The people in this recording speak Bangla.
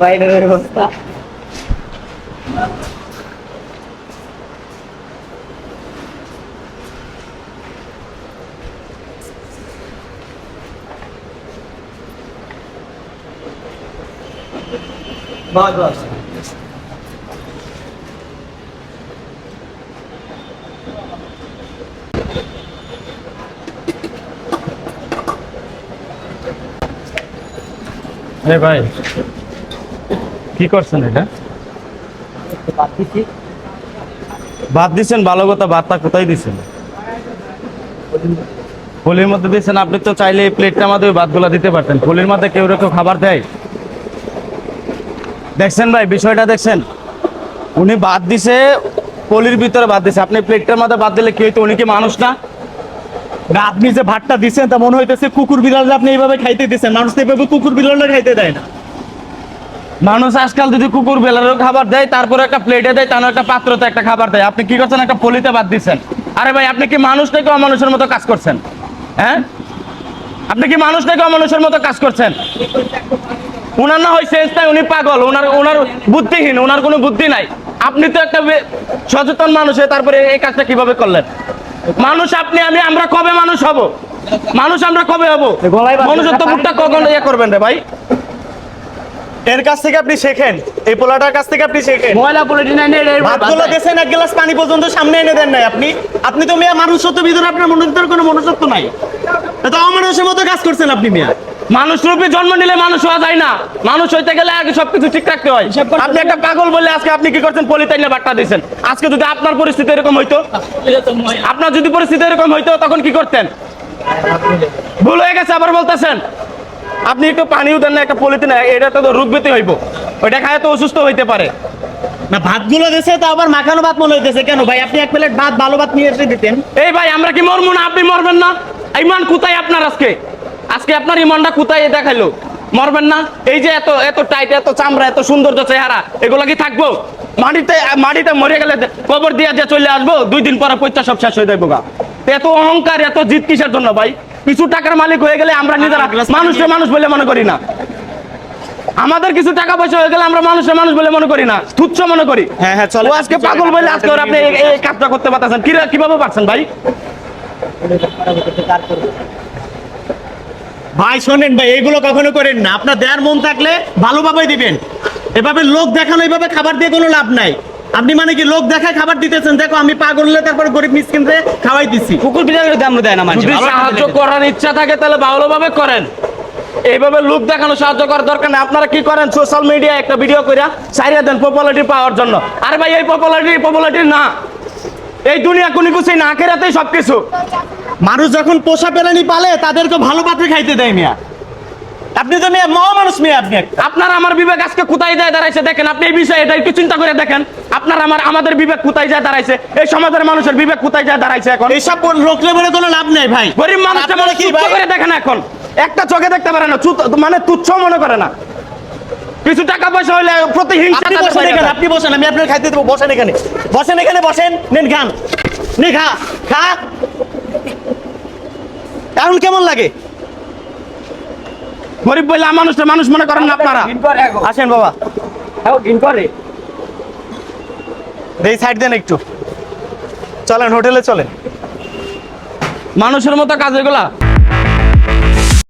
বাইরের অবস্থা বাদ বাদ এ ভাই, কি করছেন এটা? বাদ দিচ্ছি ভাত দিছেন, ভালো কথা, ভাতটা কোথায় দিছেন? ফুলির মধ্যে দিয়েছেন আপনি তো চাইলে এই প্লেটটার মধ্যে ওই ভাতগুলো দিতে পারতেন। ফুলির মধ্যে কেউ কেউ খাবার দেয়? দেখছেন ভাই, বিষয়টা দেখছেন? উনি ভাত দিছে, পলির ভিতরে ভাত দিছে। আপনি প্লেটটার মধ্যে ভাত দিলে কি হইতো? উনি কি মানুষ না? না, আপনি যে ভাতটা দিচ্ছেন তা মনে হইতেছে কুকুর বিড়াল আপনি এইভাবে খাইতে দিচ্ছেন মানুষ তো এইভাবে কুকুর বিড়ালটা খাইতে দেয় না। মানুষ আজকাল যদি কুকুর বেলারও খাবার দেয়, তারপরে একটা প্লেটে দেয় তার একটা পাত্রতে একটা খাবার দেয়। আপনি কি করছেন? একটা পলিতে বাদ দিচ্ছেন। আরে ভাই, আপনি কি মানুষ নাকি অমানুষের মতো কাজ করছেন? হ্যাঁ? আপনি কি মানুষ নাকি অমানুষের মতো কাজ করছেন? উনার না হয় সেন্স নাই, উনি পাগল। ওনার ওনার বুদ্ধিহীন ওনার কোনো বুদ্ধি নাই। আপনি তো একটা সচেতন মানুষ হয়ে তারপরে এই কাজটা কীভাবে করলেন? মানুষ আপনি আমি আমরা কবে মানুষ হব? মানুষ আমরা কবে হব? মানুষত্ব বুটটা কখন ইয়ে করবেন রে ভাই? এর কাছ থেকে আপনি শেখেন এই পোলাটার কাছ থেকে আপনি শেখেন। ময়লা পলিটিন এনে এর ভাতগুলো দেন এক গ্লাস পানি পর্যন্ত সামনে এনে দেন নাই আপনি। আপনি তো মিয়া মানুষত্ব ভিতরে আপনার মনুষ্যত্ব কোনো মনুষ্যত্ব নাই। এটা অমানুষের মতো কাজ করছেন আপনি মিয়া। মানুষ রূপে জন্ম নিলে মানুষ হওয়া যায় না। মানুষ হইতে গেলে আগে সবকিছু ঠিক রাখতে হয়। আপনি একটা পাগল বলে আজকে আপনি কি করছেন? পলিতাইনে বার্তা দিয়েছেন। আজকে যদি আপনার পরিস্থিতি এরকম হইতো আপনার যদি পরিস্থিতি এরকম হইতো তখন কি করতেন? ভুল হয়ে গেছে আবার বলতেছেন। আপনি একটু পানিও দেন না একটা পলিথিন এটা তো রোগব্যাধি হইব। ওইটা খায় তো অসুস্থ হইতে পারে। না ভাত ভাতগুলো দিয়েছে তো আবার মাখানো ভাত মনে হইতেছে। কেন ভাই? আপনি এক প্লেট ভাত ভালো ভাত নিয়ে এসে দিতেন। এই ভাই আমরা কি মরবো না? আপনি মরবেন না? ইমান কোথায় আপনার আজকে? আজকে আপনার ইমানটা কোথায় দেখাইলো? মরবেন না? এই যে এত এত টাইট এত চামড়া এত সৌন্দর্য চেহারা এগুলো কি থাকব? মাটিতে মাটিতে মরে গেলে কবর দিয়া যে চলে আসব দুই দিন পরে পয়সা সব শেষ হয়ে যাব গা। এত অহংকার এত জিত কিসের জন্য ভাই? কিছু টাকার মালিক হয়ে গেলে আমরা নিজেরা মানুষকে মানুষ বলে মনে করি না। আমাদের কিছু টাকা পয়সা হয়ে গেলে আমরা মানুষের মানুষ বলে মনে করি না। তুচ্ছ মনে করি। হ্যাঁ, হ্যাঁ, চলো। আজকে পাগল বলে আজকে ওর আপনি এই- এই কাজটা করতে পারতেছেন। কি- কীভাবে পারছেন ভাই? ভাই শোনেন ভাই এগুলো কখনো করেন না। আপনার দেয়ার মন থাকলে ভালোভাবে দিবেন। এভাবে লোক দেখানো এইভাবে খাবার দিয়ে কোনো লাভ নাই। আপনি মানে কি লোক দেখায় খাবার দিতেছেন? দেখো আমি পাগল হলে তারপর গরিব মিসকিনরে খাওয়াই দিছি। কুকুর বিড়ালের দাম দেয় না মানুষ। যদি সাহায্য করার ইচ্ছা থাকে তাহলে ভালোভাবে করেন। এইভাবে লোক দেখানো সাহায্য করার দরকার নেই। আপনারা কি করেন? সোশ্যাল মিডিয়া একটা ভিডিও করে সারিয়ে দেন পপুলারিটি পাওয়ার জন্য। আরে ভাই এই পপুলারিটি পপুলারিটি না। এই দুনিয়া কোনি কুচি না খেরাতেই সবকিছু। মানুষ যখন পোষা প্রাণী পালে তাদেরকে ভালো পাত্রে খাইতে দেয় মিয়া। আপনি তো মিয়া মহা মানুষ মিয়া আপনি। আপনার আমার বিবেক আজকে কোথায় যায় দাঁড়াইছে দেখেন? আপনি এই বিষয়ে এটা একটু চিন্তা করে দেখেন। আপনার আমার আমাদের বিবেক কোথায় যায় দাঁড়াইছে? এই সমাজের মানুষের বিবেক কোথায় যায় দাঁড়াইছে এখন? এইসব লোকলে বলে কোনো লাভ নেই ভাই। গরিব মানুষটা আপনারা মানে কি? করে দেখেন এখন। একটা চোখে দেখতে পারে না মানে তুচ্ছ মনে করে না। কিছু টাকা পয়সা হইলে প্রতিহিংসা। আপনি বসেন আমি আপনার খাইতে দেবো বসেন এখানে। বসেন এখানে বসেন। নেন খান। নে খা। খা। এখন কেমন লাগে? গরিব বলে মানুষটা মানুষ মনে করেন না আপনারা? আসেন বাবা। এই সাইড দেন একটু। চলেন হোটেলে চলেন। মানুষের মতো কাজ এগুলা।